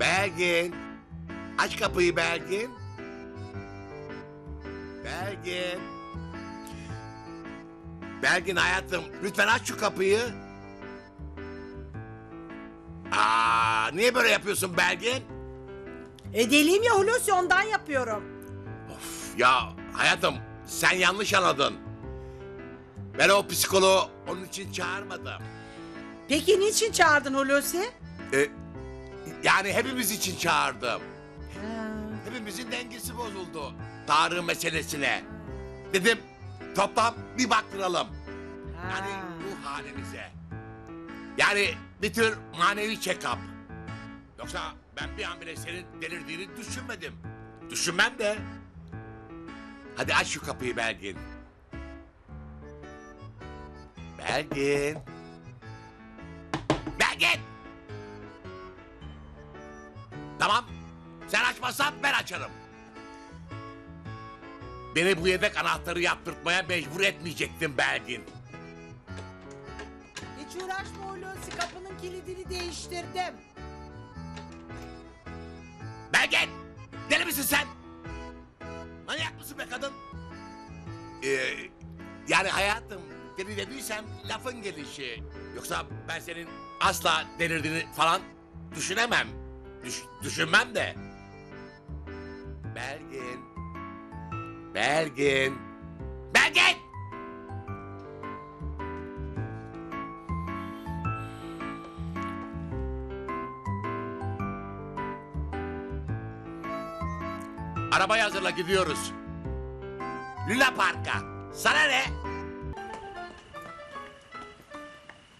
Belgin. Aç kapıyı Belgin. Belgin. Belgin hayatım lütfen aç şu kapıyı. Aa, niye böyle yapıyorsun Belgin? E deliyim ya Hulusi ondan yapıyorum. Of ya hayatım sen yanlış anladın. Ben o psikoloğu onun için çağırmadım. Peki niçin çağırdın Hulusi? E, yani hepimiz için çağırdım. Hepimizin dengesi bozuldu. Tarık meselesine. Dedim toplam bir baktıralım. Yani bu halimize. Yani bir tür manevi check-up. Yoksa ben bir an bile senin delirdiğini düşünmedim. Düşünmem de. Hadi aç şu kapıyı Belgin. Belgin. Belgin! Tamam. Sen açmazsan ben açarım. Beni bu yedek anahtarı yaptırtmaya mecbur etmeyecektin Belgin. Hiç uğraşma Hulusi kapının kilidini değiştirdim. Belgin! Deli misin sen? Manyak mısın be kadın? Ee, yani hayatım deli dediysem lafın gelişi. Yoksa ben senin asla delirdiğini falan düşünemem. Düş- düşünmem de. Belgin. Belgin. Belgin! Arabayı hazırla gidiyoruz. Luna Park'a. Sana ne?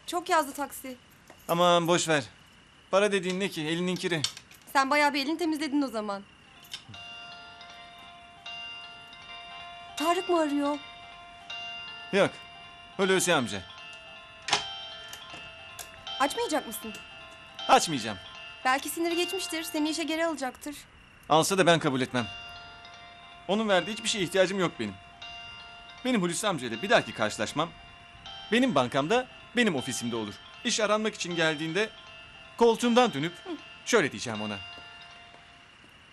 Çok yazdı taksi. Aman boş ver. Para dediğin ne ki? Elinin kiri. Sen bayağı bir elini temizledin o zaman. Tarık mı arıyor? Yok. Hulusi amca. Açmayacak mısın? Açmayacağım. Belki siniri geçmiştir. Seni işe geri alacaktır. Alsa da ben kabul etmem. Onun verdiği hiçbir şeye ihtiyacım yok benim. Benim Hulusi amcayla bir dahaki karşılaşmam benim bankamda, benim ofisimde olur. İş aranmak için geldiğinde koltuğumdan dönüp şöyle diyeceğim ona.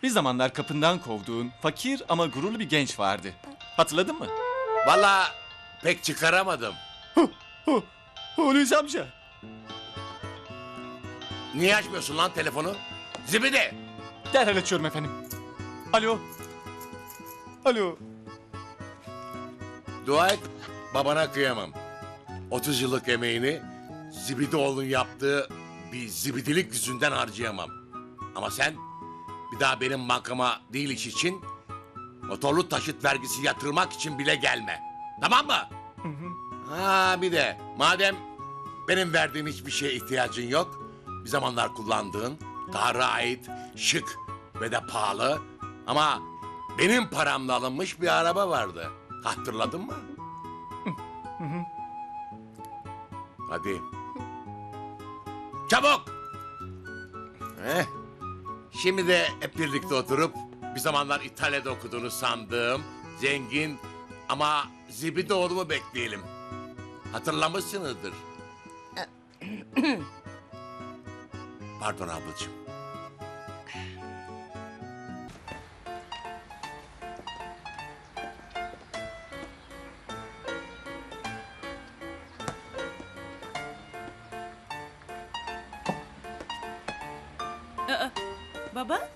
Bir zamanlar kapından kovduğun fakir ama gururlu bir genç vardı. Hatırladın mı? Vallahi pek çıkaramadım. Hu, Hulusi amca. Niye açmıyorsun lan telefonu? Zibidi! Derhal açıyorum efendim. Alo. Alo. Dua et babana kıyamam. 30 yıllık emeğini Zibidoğlu'nun yaptığı bir zibidilik yüzünden harcayamam. Ama sen bir daha benim bankama değil iş için motorlu taşıt vergisi yatırmak için bile gelme. Tamam mı? Ha bir de madem benim verdiğim hiçbir şeye ihtiyacın yok. Bir zamanlar kullandığın Tarık'a ait şık ve de pahalı ama benim paramla alınmış bir araba vardı. Hatırladın mı? Hadi. Çabuk! Heh. Şimdi de hep birlikte oturup bir zamanlar İtalya'da okuduğunu sandığım zengin ama zibidi oğlumu bekleyelim. Hatırlamışsınızdır. Pardon ablacığım. Aa, baba?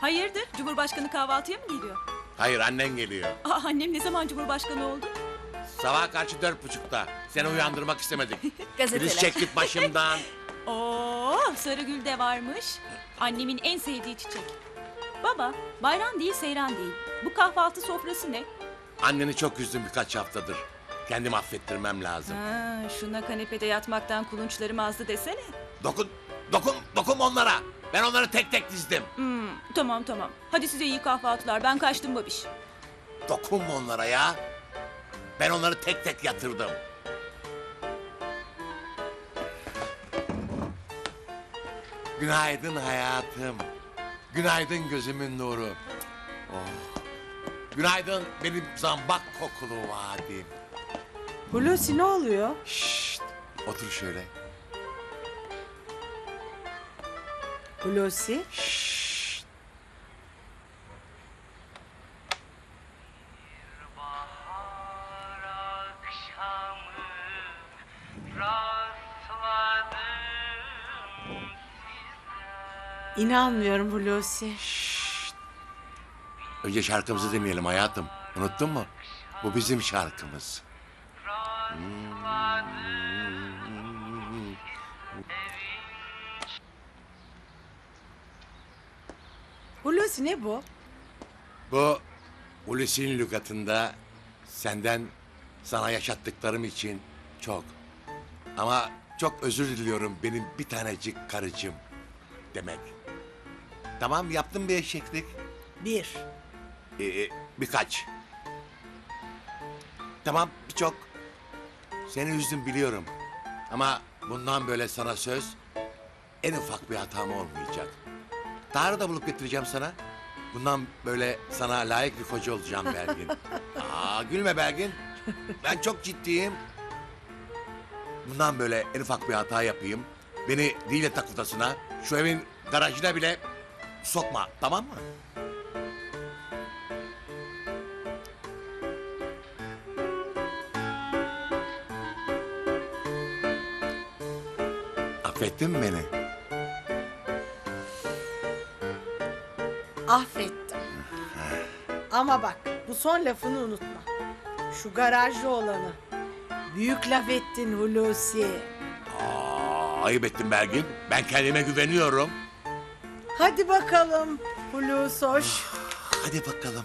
Hayırdır? Cumhurbaşkanı kahvaltıya mı geliyor? Hayır annen geliyor. Aa, annem ne zaman Cumhurbaşkanı oldu? Sabah karşı dört buçukta. Seni uyandırmak istemedik. Gazeteler. Filiz çek git başımdan. Oo, Sarıgül de varmış. Annemin en sevdiği çiçek. Baba, bayram değil seyran değil. Bu kahvaltı sofrası ne? Anneni çok üzdüm birkaç haftadır. Kendimi affettirmem lazım. Ha, şuna kanepede yatmaktan kulunçlarım azdı desene. Dokun, dokun, dokun onlara. Ben onları tek tek dizdim. Hmm, tamam tamam. Hadi size iyi kahvaltılar. Ben kaçtım babiş. Dokunma onlara ya. Ben onları tek tek yatırdım. Günaydın hayatım. Günaydın gözümün nuru. Oh. Günaydın benim zambak kokulu vadim. Hulusi ne oluyor? Şşt, otur şöyle. Hulusi. rastladım İnanmıyorum Hulusi. Önce şarkımızı dinleyelim hayatım. Unuttun mu? Bu bizim şarkımız. Hulusi ne bu? Bu Hulusi'nin lügatında senden sana yaşattıklarım için çok ama çok özür diliyorum benim bir tanecik karıcığım demek. Tamam yaptım bir eşeklik. Bir. Ee, birkaç. Tamam birçok. Seni üzdüm biliyorum. Ama bundan böyle sana söz en ufak bir hatam olmayacak. Tarık da bulup getireceğim sana. Bundan böyle sana layık bir koca olacağım Belgin. Aa gülme Belgin. Ben çok ciddiyim. Bundan böyle en ufak bir hata yapayım. Beni değil tak odasına, şu evin garajına bile sokma tamam mı? Affettin mi beni? Affettim. Ama bak bu son lafını unutma. Şu garajlı olanı. Büyük laf ettin Hulusi. Aa, ayıp ettin Belgin. Ben kendime güveniyorum. Hadi bakalım Hulusi hoş. Hadi bakalım.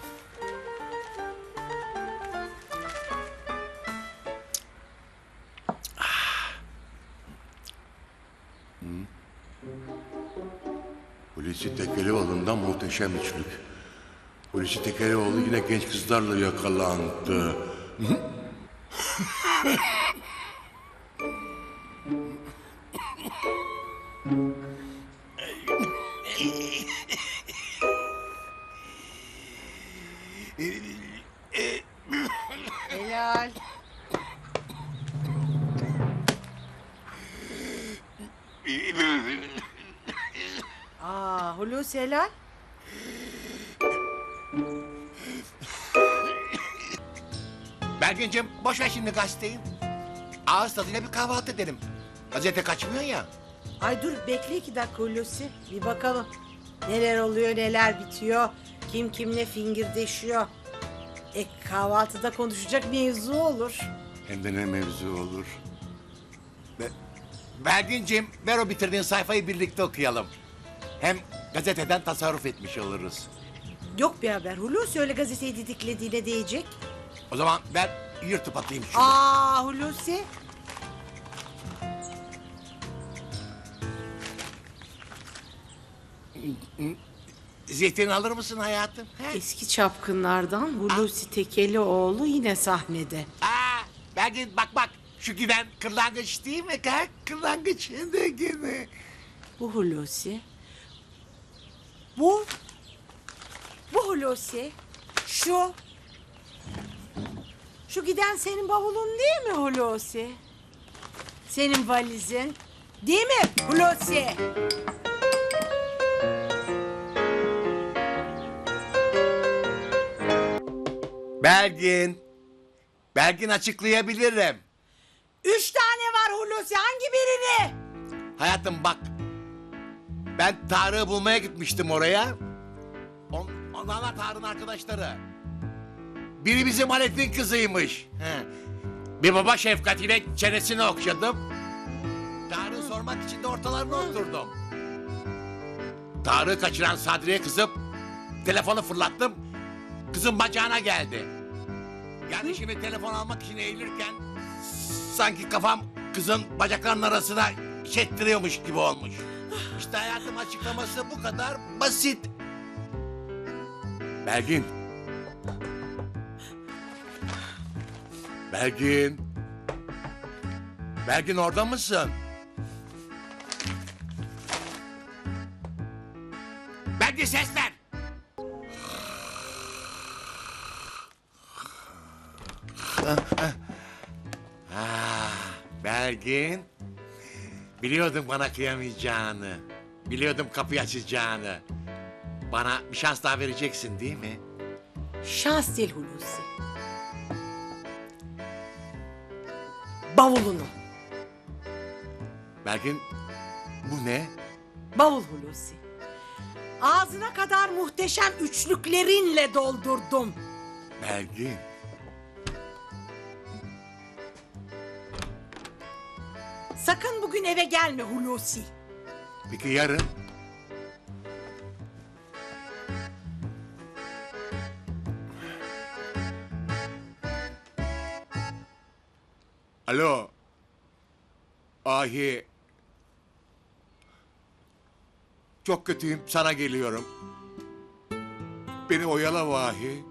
Hulusi Tekelioğlu'ndan muhteşem üçlük. Hulusi Tekelioğlu yine genç kızlarla yakalandı. Helal. Helal. Belgin'cim boş ver şimdi gazeteyi. Ağız tadıyla bir kahvaltı edelim. Gazete kaçmıyor ya. Ay dur bekle iki dakika Hulusi. Bir bakalım. Neler oluyor neler bitiyor. Kim kimle fingirdeşiyor. E kahvaltıda konuşacak mevzu olur. Hem de ne mevzu olur. Be Belgin'cim ver o bitirdiğin sayfayı birlikte okuyalım. Hem gazeteden tasarruf etmiş oluruz. Yok bir haber. Hulusi öyle gazeteyi didiklediğine değecek. O zaman ver yırtıp atayım şunu. Aa Hulusi. Zeytin alır mısın hayatım? He? Eski çapkınlardan Hulusi Tekelioğlu yine sahnede. Aa, Belgin bak bak. Şu giden kırlangıç değil mi? Ha? Kırlangıç de gene. Bu Hulusi. Bu. Bu Hulusi. Şu. Şu giden senin bavulun değil mi Hulusi? Senin valizin. Değil mi Hulusi? Belgin. Belgin açıklayabilirim. Üç tane var Hulusi. Hangi birini? Hayatım bak. Ben Tarık'ı bulmaya gitmiştim oraya. On, onlarla Tarık'ın arkadaşları. Biri bizim Halet'in kızıymış. He. Bir baba şefkatiyle çenesini okşadım. Tarık'ı sormak için de ortalarına oturdum. Tarık'ı kaçıran Sadri'ye kızıp telefonu fırlattım. Kızın bacağına geldi. Yani şimdi telefon almak için eğilirken sanki kafam kızın bacaklarının arasına çektiriyormuş gibi olmuş. İşte hayatım açıklaması bu kadar basit. Belgin. Belgin. Belgin orada mısın? Belgin ses ver. Ah, Belgin. Biliyordum bana kıyamayacağını. Biliyordum kapıyı açacağını. Bana bir şans daha vereceksin değil mi? Şans değil Hulusi. Bavulunu. Belgin bu ne? Bavul Hulusi. Ağzına kadar muhteşem üçlüklerinle doldurdum. Belgin. Sakın bugün eve gelme Hulusi. Peki yarın? Alo. Ahi. Çok kötüyüm sana geliyorum. Beni oyala vahi.